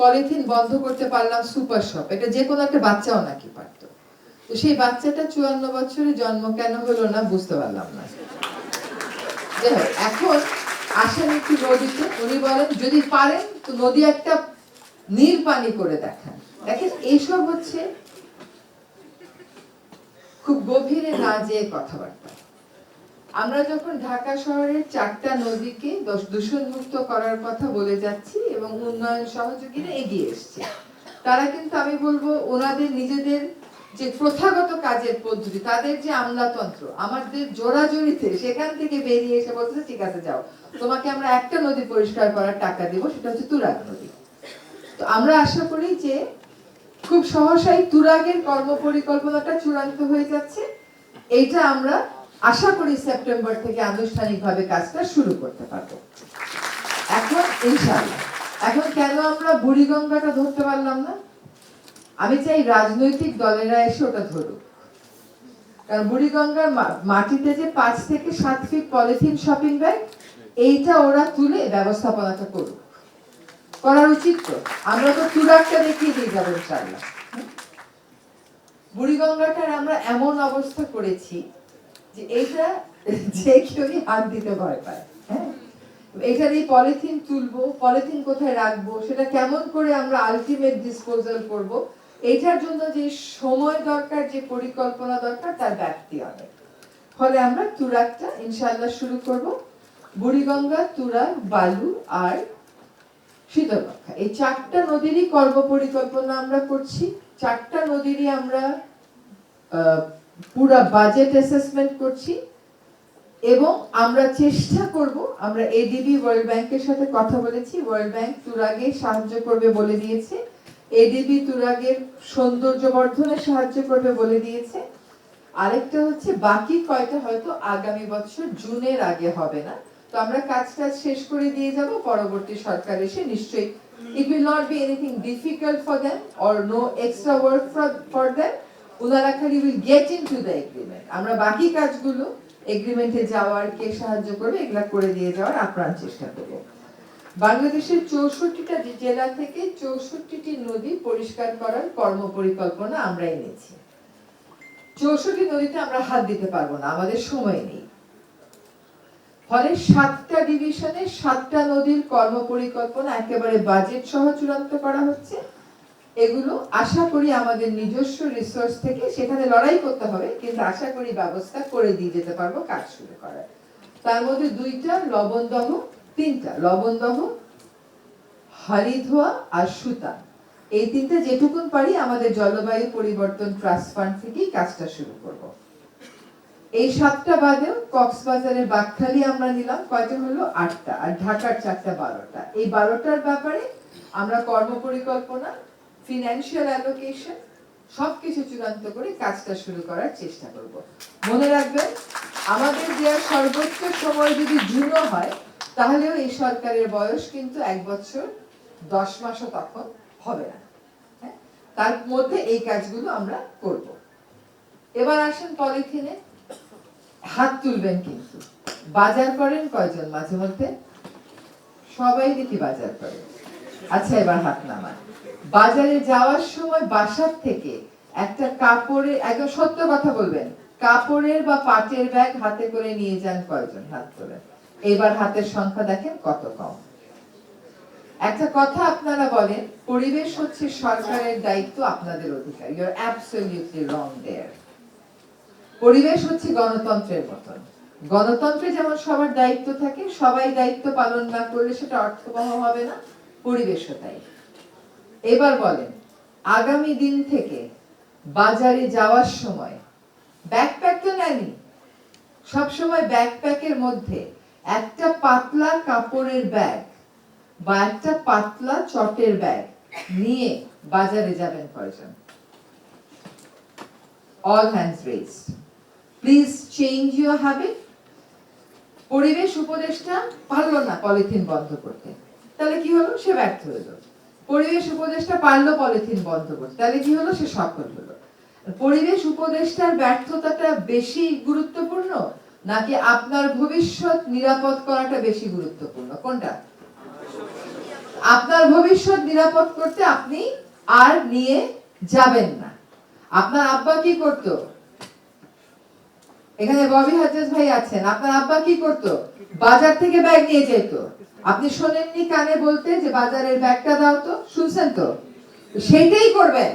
Polythene বন্ধ করতে পারলাম সুপার শপ। এটা যে কোনো একটা বাচ্চাও নাকি পারতো। তো সেই বাচ্চাটা চুয়ান্ন বছরে জন্ম কেন হলো না বুঝতে পারলাম না। এখন আসেন একটু নদীতে। উনি বলেন, যদি পারেন তো নদী একটা নীল পানি করে দেখান। দেখেন এইসব হচ্ছে খুব গভীরে না যেয়ে কথাবার্তা। আমরা যখন ঢাকা শহরের চারটা নদীকে দোষ- দূষণমুক্ত করার কথা বলে যাচ্ছি এবং উন্নয়ন সহযোগীরা এগিয়ে এসছে, তারা কিন্তু আমি বলব ওনাদের নিজেদের যে প্রথাগত কাজের পদ্ধতি, তাদের যে আমলাতন্ত্র, আমাদের জোড়াজড়িতে সেখান থেকে বেরিয়ে এসে বলতেছে, ঠিক আছে, যাও। তোমাকে আমরা একটা নদী পরিষ্কার করার টাকা দিব, সেটা হচ্ছে তুরাগ নদী। তো আমরা আশা করি যে খুব সহসাই তুরাগের কর্ম পরিকল্পনাটা চূড়ান্ত হয়ে যাচ্ছে। এইটা আমরা আশা করি সেপ্টেম্বর থেকে আনুষ্ঠানিকভাবে কাজটা শুরু করতে পারব। এখন ইনশাআল্লাহ। এখন কেন আমরা বুড়িগঙ্গাটা ধরতে পারলাম না? আমি চাই রাজনৈতিক দলেরা এসে ওটা ধরুক। কারণ বুড়িগঙ্গার মাটিতে যে পাঁচ থেকে সাত ফিট পলিথিন শপিং ব্যাগ এইটা ওরা তুলে ব্যবস্থাপনাটা করুক। করার উচিত তো। আমরা তো তুরাগটা দেখিয়ে দিয়ে যাব ইনশাআল্লাহ। বুড়িগঙ্গাটার আমরা এমন অবস্থা করেছি যে এইটা যে কেউই হাত দিতে ভয় পায় হ্যাঁ? এই পলিথিন তুলবো, পলিথিন কোথায় রাখব, সেটা কেমন করে আমরা আলটিমেট ডিসপোজাল করব এটার জন্য যে সময় দরকার, যে পরিকল্পনা দরকার, তার ব্যাপ্তি হবে। ফলে আমরা তুরাগটা ইনশাল্লাহ শুরু করব। বুড়িগঙ্গা, তুরাগ, বালু আর শীতলক্ষা এই চারটা নদীরই কর্ম পরিকল্পনা আমরা করছি। চারটা নদীরই আমরা পুরা বাজেট অ্যাসেসমেন্ট করছি এবং আমরা চেষ্টা করব, আমরা এডিবি ওয়ার্ল্ড ব্যাংকের সাথে কথা বলেছি। ওয়ার্ল্ড ব্যাংক তুরাগে সাহায্য করবে বলে দিয়েছে। এডিবি তুরাগের সৌন্দর্য বর্ধনে সাহায্য করবে বলে দিয়েছে। আরেকটা হচ্ছে, বাকি কয়টা হয়তো আগামী বছর জুনের আগে হবে না। তো আমরা কাজটা শেষ করে দিয়ে যাব, পরবর্তী সরকার এসে নিশ্চয়ই it will not be anything difficult for them or no extra work for them ওনারা will get into the agreement আমরা বাকি কাজগুলো এগ্রিমেন্টে যাওয়ার কে সাহায্য করবে, এগুলা করে দিয়ে যাওয়ার আপ্রাণ চেষ্টা করব। বাংলাদেশের চৌষট্টিটা জেলা থেকে চৌষট্টিটি নদী পরিষ্কার করার কর্ম পরিকল্পনা আমরা এনেছি। চৌষট্টি নদীতে আমরা হাত দিতে পারব না, আমাদের সময় নেই। ফলে সাতটা ডিভিশনে সাতটা নদীর কর্ম পরিকল্পনা একেবারে বাজেট সহ চূড়ান্ত করা হচ্ছে। এগুলো আশা করি আমাদের নিজস্ব রিসোর্স থেকে সেখানে লড়াই করতে হবে, কিন্তু আশা করি ব্যবস্থা করে দিয়ে যেতে পারব কাজ শুরু করার। তার মধ্যে দুইটা লবণ লবণদহ তিনটা লবণ লবণদহ হরিধোয়া আর সুতা। এই তিনটা যেটুকুন পারি আমাদের জলবায়ু পরিবর্তন ট্রাস্ট ফান্ড থেকেই কাজটা শুরু করব। এই সাতটা বাদেও কক্সবাজারের বাকখালি আমরা নিলাম, কয়টা হলো? আটটা। আর ঢাকার চারটা, বারোটা। এই বারোটার ব্যাপারে আমরা কর্ম পরিকল্পনা ফিনান্সিয়াল অ্যালোকেশন সবকিছু চূড়ান্ত করে কাজটা শুরু করার চেষ্টা করব। মনে রাখবেন, আমাদের দেওয়ার সর্বোচ্চ সময় যদি জুনও হয়, তাহলেও এই সরকারের বয়স কিন্তু এক বছর দশ মাসও তখন হবে না। হ্যাঁ? তার মধ্যে এই কাজগুলো আমরা করব। এবার আসেন পলিথিনে। হাত তুলবেন কিন্তু। বাজার করেন কয়জন মাঝে মধ্যে? সবাই দেখি বাজার করে। আচ্ছা এবার হাত নামান। বাজারে যাওয়ার সময় বাসার থেকে একটা কাপড়ের, একদম সত্য কথা বলবেন, কাপড়ের বা পাটের ব্যাগ হাতে করে নিয়ে যান কয়জন? হাত তোলেন। এবার হাতের সংখ্যা দেখেন কত কম। একটা কথা আপনারা বলেন, পরিবেশ হচ্ছে সরকারের দায়িত্ব, আপনাদের অধিকার। ইউ আর অ্যাবসলিউটলি রং দেয়ার পরিবেশ হচ্ছে গণতন্ত্রের মতন। গণতন্ত্রে যেমন সবার দায়িত্ব থাকে, সবাই দায়িত্ব পালন না করলে সেটা অর্থবহ হবে না। পরিবেশও তাই এবার বলেন, আগামী দিন থেকে বাজারে যাওয়ার সময় ব্যাকপ্যাক তো নেয়নি সবসময় ব্যাকপ্যাকের মধ্যে একটা পাতলা কাপড়ের ব্যাগ বা একটা পাতলা চটের ব্যাগ নিয়ে বাজারে যাবেন কয়জন? All hands raised please change your habit পরিবেশ উপদেষ্টা পারল না পলিথিন বন্ধ করতে। তাহলে কি হলো? সে ব্যর্থ হলো পরিবেশ উপদেষ্টা পারল পলিথিন বন্ধ করতে তাহলে কি হলো? সে সফল হলো। পরিবেশ উপদেষ্টার ব্যর্থতাটা বেশি গুরুত্বপূর্ণ নাকি আপনার ভবিষ্যৎ নিরাপদ করাটা বেশি গুরুত্বপূর্ণ? কোনটা? আপনার ভবিষ্যৎ নিরাপদ করতে আপনি আর নিয়ে যাবেন না। আপনার আব্বা কি করতো? এখানে ববি হাজাজ ভাই আছেন। আপনার আব্বা কি করতো? বাজার থেকে ব্যাগ নিয়ে যেত। আপনি শোনেননি কানে বলতে যে বাজারের ব্যাগটা দাও তো, শুনছেন তো সেইটাই করবেন।